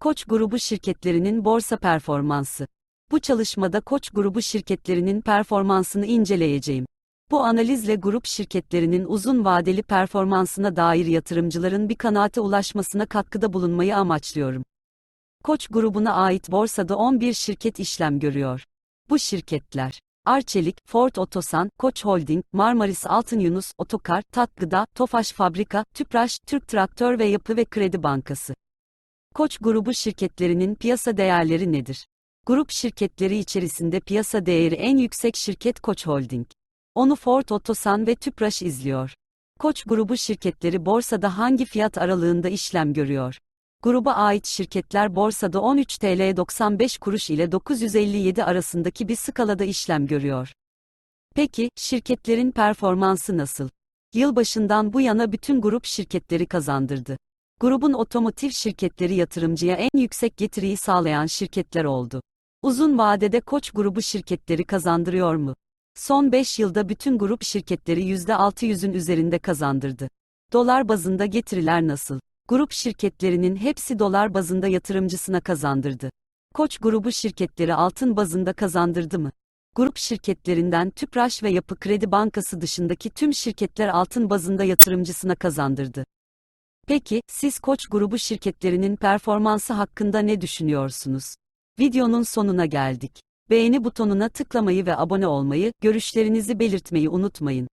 Koç grubu şirketlerinin borsa performansı. Bu çalışmada Koç grubu şirketlerinin performansını inceleyeceğim. Bu analizle grup şirketlerinin uzun vadeli performansına dair yatırımcıların bir kanaate ulaşmasına katkıda bulunmayı amaçlıyorum. Koç grubuna ait borsada 11 şirket işlem görüyor. Bu şirketler Arçelik, Ford Otosan, Koç Holding, Marmaris Altın Yunus, Otokar, Tat Gıda, Tofaş Fabrika, Tüpraş, Türk Traktör ve Yapı ve Kredi Bankası. Koç grubu şirketlerinin piyasa değerleri nedir? Grup şirketleri içerisinde piyasa değeri en yüksek şirket Koç Holding. Onu Ford Otosan ve Tüpraş izliyor. Koç grubu şirketleri borsada hangi fiyat aralığında işlem görüyor? Gruba ait şirketler borsada 13 TL 95 kuruş ile 957 arasındaki bir skalada işlem görüyor. Peki, şirketlerin performansı nasıl? Yılbaşından bu yana bütün grup şirketleri kazandırdı. Grubun otomotiv şirketleri yatırımcıya en yüksek getiriyi sağlayan şirketler oldu. Uzun vadede Koç grubu şirketleri kazandırıyor mu? Son 5 yılda bütün grup şirketleri %600'ün üzerinde kazandırdı. Dolar bazında getiriler nasıl? Grup şirketlerinin hepsi dolar bazında yatırımcısına kazandırdı. Koç grubu şirketleri altın bazında kazandırdı mı? Grup şirketlerinden Tüpraş ve Yapı Kredi Bankası dışındaki tüm şirketler altın bazında yatırımcısına kazandırdı. Peki, siz Koç grubu şirketlerinin performansı hakkında ne düşünüyorsunuz? Videonun sonuna geldik. Beğeni butonuna tıklamayı ve abone olmayı, görüşlerinizi belirtmeyi unutmayın.